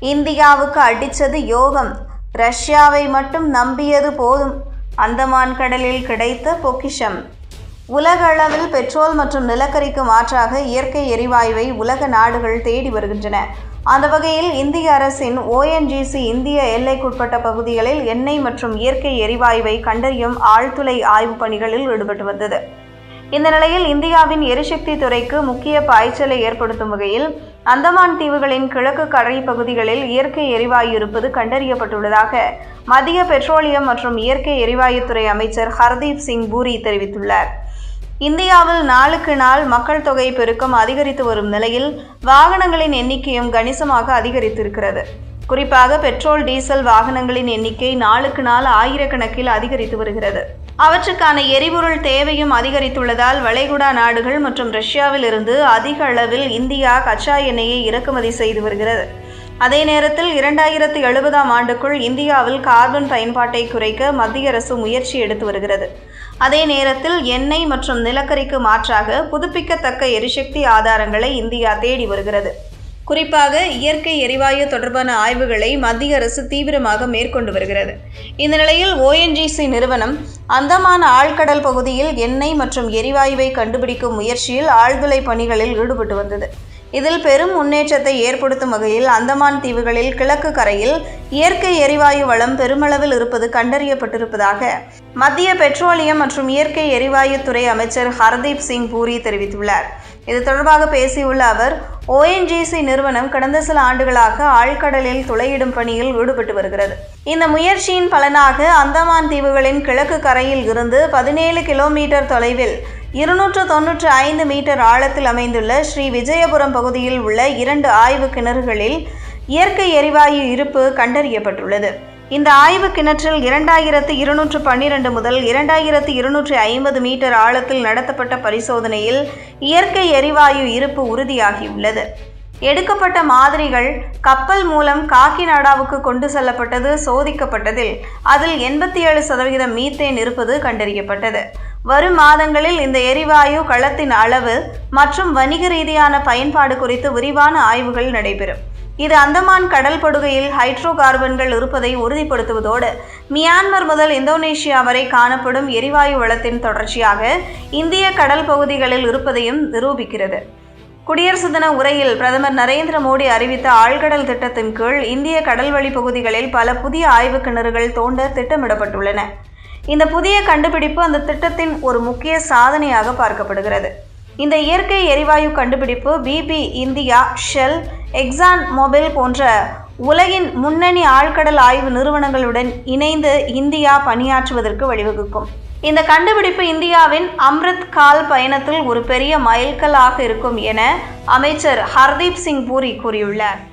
இந்தியாவுக்கு அடிச்சது யோகம். ரஷ்யாவை மட்டும் நம்பியது போதும். அந்தமான் கடலில் கிடைத்த பொக்கிஷம். உலக அளவில் பெட்ரோல் மற்றும் நிலக்கரிக்கு மாற்றாக இயற்கை எரிவாயுவை உலக நாடுகள் தேடி வருகின்றன. அந்த வகையில் இந்திய அரசின் ஓஎன்ஜிசி இந்திய எல்லைக்குட்பட்ட பகுதிகளில் எண்ணெய் மற்றும் இயற்கை எரிவாயுவை கண்டறியும் ஆழ்துளை ஆய்வுப் பணிகளில் ஈடுபட்டு வந்தது. இந்த நிலையில் இந்தியாவின் எரிசக்தி துறைக்கு முக்கிய பாய்ச்சலை ஏற்படுத்தும் வகையில் அந்தமான் தீவுகளின் கிழக்கு கடல் பகுதிகளில் இயற்கை எரிவாயு இருப்பது கண்டறியப்பட்டுள்ளதாக மத்திய பெட்ரோலியம் மற்றும் இயற்கை எரிவாயுத்துறை அமைச்சர் ஹர்தீப் சிங் பூரி தெரிவித்துள்ளார். இந்தியாவில் நாளுக்கு நாள் மக்கள் தொகை பெருக்கம் அதிகரித்து வரும் நிலையில் வாகனங்களின் எண்ணிக்கையும் கணிசமாக அதிகரித்திருக்கிறது. குறிப்பாக பெட்ரோல் டீசல் வாகனங்களின் எண்ணிக்கை நாளுக்கு நாள் ஆயிரக்கணக்கில் அதிகரித்து வருகிறது. அவற்றுக்கான எரிபொருள் தேவையும் அதிகரித்துள்ளதால் வளைகுடா நாடுகள் மற்றும் ரஷ்யாவில் இருந்து அதிக அளவில் இந்தியா கச்சா எண்ணெயை இறக்குமதி செய்து வருகிறது. அதே நேரத்தில் இரண்டாயிரத்தி எழுபதாம் ஆண்டுக்குள் இந்தியாவில் கார்பன் பயன்பாட்டை குறைக்க மத்திய அரசு முயற்சி எடுத்து வருகிறது. அதே நேரத்தில் எண்ணெய் மற்றும் நிலக்கரிக்கு மாற்றாக புதுப்பிக்கத்தக்க எரிசக்தி ஆதாரங்களை இந்தியா தேடி வருகிறது. குறிப்பாக இயற்கை எரிவாயு தொடர்பான ஆய்வுகளை மத்திய அரசு தீவிரமாக மேற்கொண்டு வருகிறது. இந்த நிலையில் ஓஎன்ஜிசி நிறுவனம் அந்தமான் ஆழ்கடல் பகுதியில் எண்ணெய் மற்றும் எரிவாயுவை கண்டுபிடிக்கும் முயற்சியில் ஆழ்துளை பணிகளில் ஈடுபட்டு வந்தது. இதில் பெரும் முன்னேற்றத்தை ஏற்படுத்தும் வகையில் அந்தமான் தீவுகளில் கிழக்கு கரையில் இயற்கை எரிவாயு வளம் பெருமளவில் இருப்பது கண்டறியப்பட்டிருப்பதாக மத்திய பெட்ரோலியம் மற்றும் இயற்கை எரிவாயுத்துறை அமைச்சர் ஹர்தீப் சிங் பூரி தெரிவித்துள்ளார். இது தொடர்பாக பேசியுள்ள அவர் ஓஎன்ஜிசி நிறுவனம் கடந்த சில ஆண்டுகளாக ஆழ்கடலில் துளையிடும் பணியில் ஈடுபட்டு வருகிறது. இந்த முயற்சியின் பலனாக அந்தமான் தீவுகளின் கிழக்கு கரையில் இருந்து பதினேழு கிலோமீட்டர் தொலைவில் இருநூற்று தொன்னூற்று ஐந்து மீட்டர் ஆழத்தில் அமைந்துள்ள ஸ்ரீ விஜயபுரம் பகுதியில் உள்ள இரண்டு ஆய்வு கிணறுகளில் இயற்கை எரிவாயு இருப்பு கண்டறியப்பட்டுள்ளது. இந்த ஆய்வு கிணற்றில் இரண்டாயிரத்து இருநூற்று பன்னிரண்டு முதல் இரண்டாயிரத்து இருநூற்றி ஐம்பது மீட்டர் ஆழத்தில் நடத்தப்பட்ட பரிசோதனையில் இயற்கை எரிவாயு இருப்பு உறுதியாகியுள்ளது. எடுக்கப்பட்ட மாதிரிகள் கப்பல் மூலம் காக்கிநாடாவுக்கு கொண்டு செல்லப்பட்டது சோதிக்கப்பட்டதில் அதில் எண்பத்தி ஏழு சதவிகிதம் மீத்தேன் இருப்பது கண்டறியப்பட்டது. வரும் மாதங்களில் இந்த எரிவாயு களத்தின் அளவு மற்றும் வணிக ரீதியான பயன்பாடு குறித்து விரிவான ஆய்வுகள் நடைபெறும். இது அந்தமான் கடல் படுகையில் ஹைட்ரோ கார்பன்கள் இருப்பதை உறுதிப்படுத்துவதோடு மியான்மர் முதல் இந்தோனேஷியா வரை காணப்படும் எரிவாயு வளத்தின் தொடர்ச்சியாக இந்திய கடல் பகுதிகளில் இருப்பதையும் நிரூபிக்கிறது. குடியரசு தின உரையில் பிரதமர் நரேந்திர மோடி அறிவித்த ஆழ்கடல் திட்டத்தின் கீழ் இந்திய கடல்வழி பகுதிகளில் பல புதிய ஆய்வு கிணறுகள் தோண்ட திட்டமிடப்பட்டுள்ளன. இந்த புதிய கண்டுபிடிப்பு அந்த திட்டத்தின் ஒரு முக்கிய சாதனையாக பார்க்கப்படுகிறது. இந்த இயற்கை எரிவாயு கண்டுபிடிப்பு BP India Shell Exxon Mobil போன்ற உலகின் முன்னணி ஆழ்கடல் ஆய்வு நிறுவனங்களுடன் இணைந்து இந்தியா பணியாற்றுவதற்கு வழிவகுக்கும். இந்த கண்டுபிடிப்பு இந்தியாவின் அம்ரித் கால் பயணத்தில் ஒரு பெரிய மைல்கல்லாக இருக்கும் என அமைச்சர் ஹர்தீப் சிங் பூரி கூறியுள்ளார்.